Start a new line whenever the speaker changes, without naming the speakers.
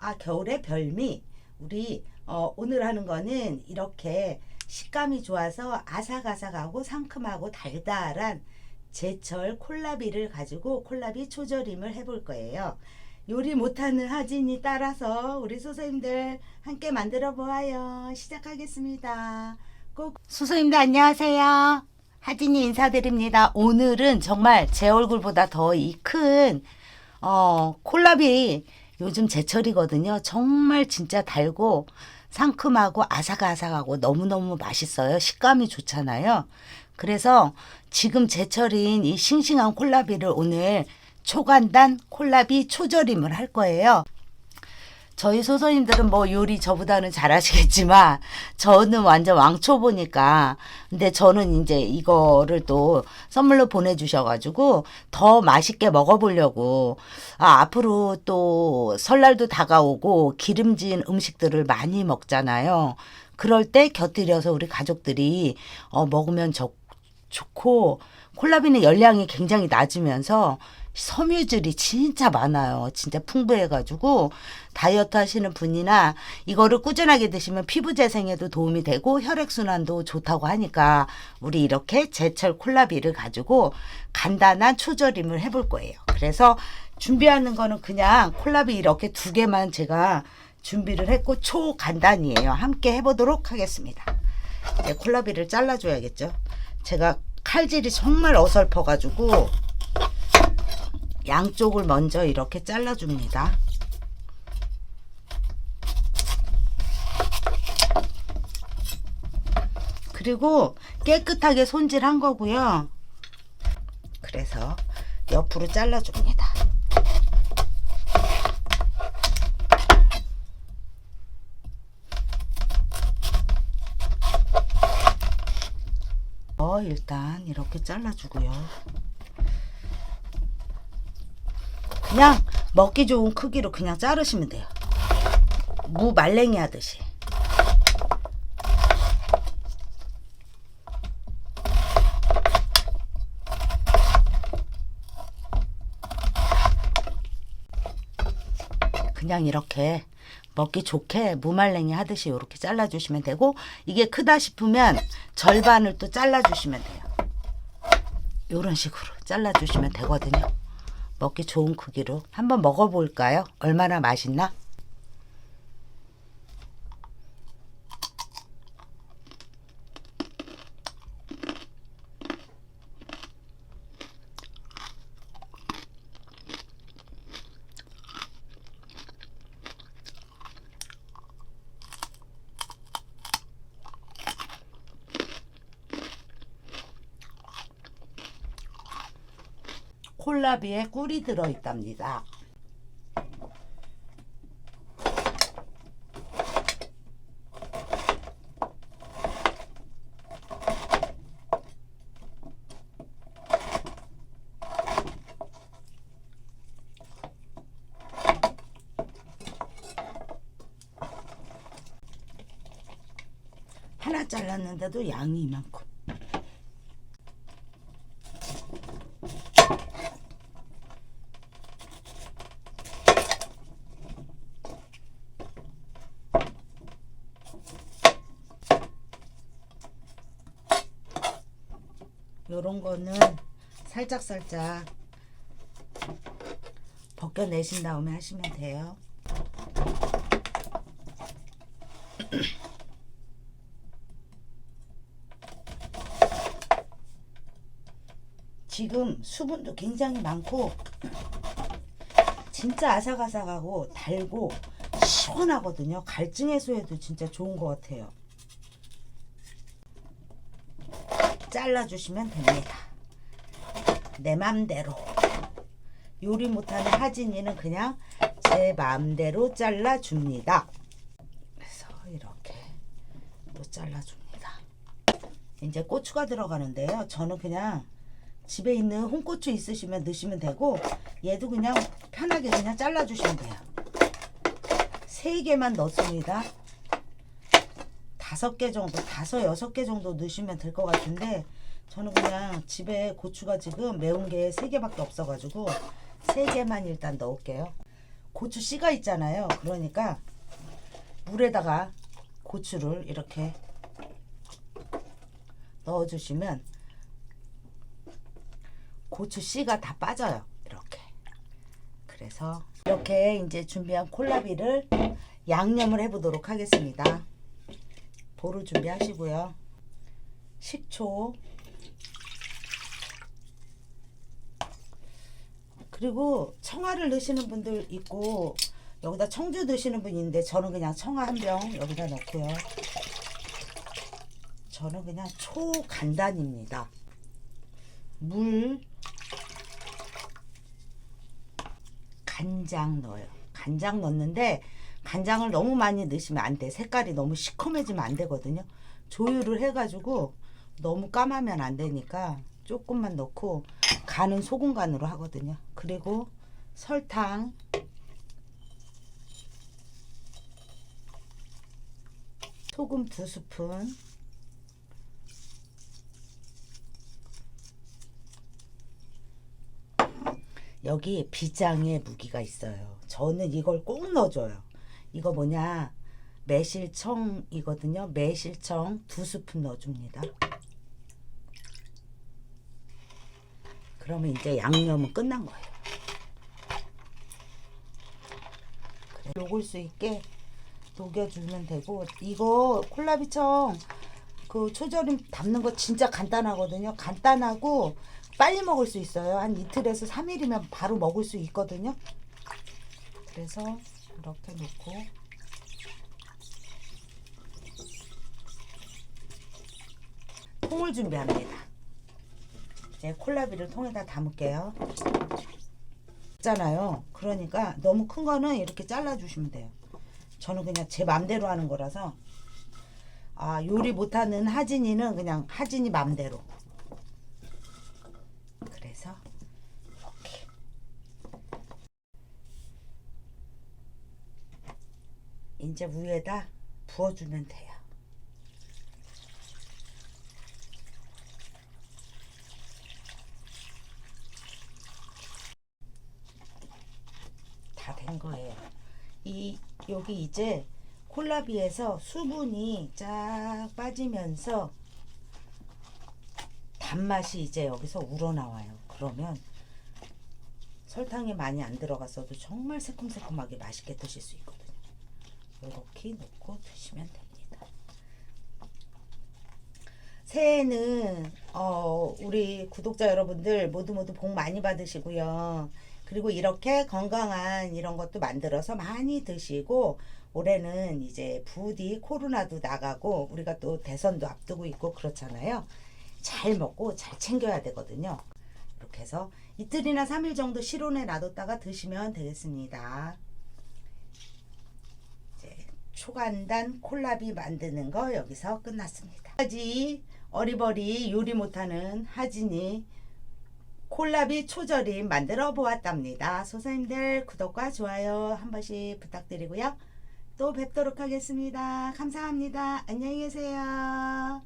아 겨울의 별미 우리 어, 오늘 하는 거는 이렇게 식감이 좋아서 아삭아삭하고 상큼하고 달달한 제철 콜라비를 가지고 콜라비 초절임을 해볼 거예요. 요리 못하는 하진이 따라서 우리 선생님들 함께 만들어 보아요. 시작하겠습니다. 꼭 선생님들 안녕하세요. 하진이 인사드립니다. 오늘은 정말 제 얼굴보다 더 이 큰 어, 콜라비 요즘 제철이거든요. 정말 진짜 달고 상큼하고 아삭아삭하고 너무너무 맛있어요. 식감이 좋잖아요. 그래서 지금 제철인 이 싱싱한 콜라비를 오늘 초간단 콜라비 초절임을 할 거예요. 저희 소선님들은 뭐 요리 저보다는 잘하시겠지만 저는 완전 왕초보니까 근데 저는 이제 이거를 또 선물로 보내주셔가지고 더 맛있게 먹어보려고 아, 앞으로 또 설날도 다가오고 기름진 음식들을 많이 먹잖아요. 그럴 때 곁들여서 우리 가족들이 어, 먹으면 좋, 좋고 콜라비는 열량이 굉장히 낮으면서 섬유질이 진짜 많아요. 진짜 풍부해가지고 다이어트 하시는 분이나 이거를 꾸준하게 드시면 피부 재생에도 도움이 되고 혈액순환도 좋다고 하니까 우리 이렇게 제철 콜라비를 가지고 간단한 초절임을 해볼 거예요. 그래서 준비하는 거는 그냥 콜라비 이렇게 두 개만 제가 준비를 했고 초간단이에요. 함께 해보도록 하겠습니다. 이제 콜라비를 잘라줘야겠죠. 제가 칼질이 정말 어설퍼가지고 양쪽을 먼저 이렇게 잘라줍니다. 그리고 깨끗하게 손질한 거고요. 그래서 옆으로 잘라줍니다. 어, 일단 이렇게 잘라주고요. 그냥 먹기 좋은 크기로 그냥 자르시면 돼요. 무 말랭이 하듯이. 그냥 이렇게 먹기 좋게 무말랭이 하듯이 이렇게 잘라주시면 되고 이게 크다 싶으면 절반을 또 잘라주시면 돼요. 이런 식으로 잘라주시면 되거든요. 먹기 좋은 크기로 한번 먹어볼까요? 얼마나 맛있나? 콜라비에 꿀이 들어있답니다. 하나 잘랐는데도 양이 이만큼. 요런 거는 살짝 살짝 벗겨내신 다음에 하시면 돼요. 지금 수분도 굉장히 많고 진짜 아삭아삭하고 달고 시원하거든요. 갈증 해소에도 진짜 좋은 것 같아요. 잘라주시면 됩니다. 내 맘대로. 요리 못하는 하진이는 그냥 제 마음대로 잘라줍니다. 그래서 이렇게 또 잘라줍니다. 이제 고추가 들어가는데요. 저는 그냥 집에 있는 홍고추 있으시면 넣으시면 되고 얘도 그냥 편하게 그냥 잘라주시면 돼요. 세 개만 넣습니다. 다섯 개 정도, 다섯 여섯 개 정도 넣으시면 될 것 같은데 저는 그냥 집에 고추가 지금 매운 게 세 개밖에 없어가지고 세 개만 일단 넣을게요. 고추 씨가 있잖아요. 그러니까 물에다가 고추를 이렇게 넣어주시면 고추 씨가 다 빠져요. 이렇게. 그래서 이렇게 이제 준비한 콜라비를 양념을 해보도록 하겠습니다. 볼을 준비하시고요. 식초 그리고 청아를 넣으시는 분들 있고 여기다 청주 분이 있는데 저는 그냥 청아 한 병 여기다 넣고요. 저는 그냥 초간단입니다. 물 간장 넣어요. 간장 넣는데 간장을 너무 많이 넣으시면 안 돼. 색깔이 너무 시커매지면 안 되거든요. 조율을 해가지고 너무 까마면 안 되니까 조금만 넣고 간은 소금 간으로 하거든요. 그리고 설탕 소금 두 스푼 여기 비장의 무기가 있어요. 저는 이걸 꼭 넣어줘요. 이거 뭐냐 매실청이거든요. 매실청 두 스푼 넣어줍니다. 그러면 이제 양념은 끝난 거예요. 그래, 녹을 수 있게 녹여주면 되고 이거 콜라비청 그 초절임 담는 거 진짜 간단하거든요. 간단하고 빨리 먹을 수 있어요. 한 이틀에서 3일이면 바로 먹을 수 있거든요. 그래서 이렇게 놓고 통을 준비합니다. 이제 콜라비를 통에다 담을게요. 있잖아요. 그러니까 너무 큰 거는 이렇게 잘라 주시면 돼요. 저는 그냥 제 맘대로 하는 거라서 아 요리 못하는 하진이는 그냥 하진이 맘대로 그래서 이렇게 이제 위에다 부어주면 돼요. 다 된 거예요. 이 여기 이제 콜라비에서 수분이 쫙 빠지면서 단맛이 이제 여기서 우러나와요. 그러면 설탕이 많이 안 들어갔어도 정말 새콤새콤하게 맛있게 드실 수 있거든요. 이렇게 넣고 드시면 됩니다. 새해에는 어, 우리 구독자 여러분들 모두 모두 복 많이 받으시고요. 그리고 이렇게 건강한 이런 것도 만들어서 많이 드시고 올해는 이제 부디 코로나도 나가고 우리가 또 대선도 앞두고 있고 그렇잖아요. 잘 먹고 잘 챙겨야 되거든요. 이렇게 해서 이틀이나 3일 정도 실온에 놔뒀다가 드시면 되겠습니다. 초간단 콜라비 만드는 거 여기서 끝났습니다. 까지 어리버리 요리 못하는 하진이 콜라비 초절임 만들어 보았답니다. 소사님들 구독과 좋아요 한 번씩 부탁드리고요. 또 뵙도록 하겠습니다. 감사합니다. 안녕히 계세요.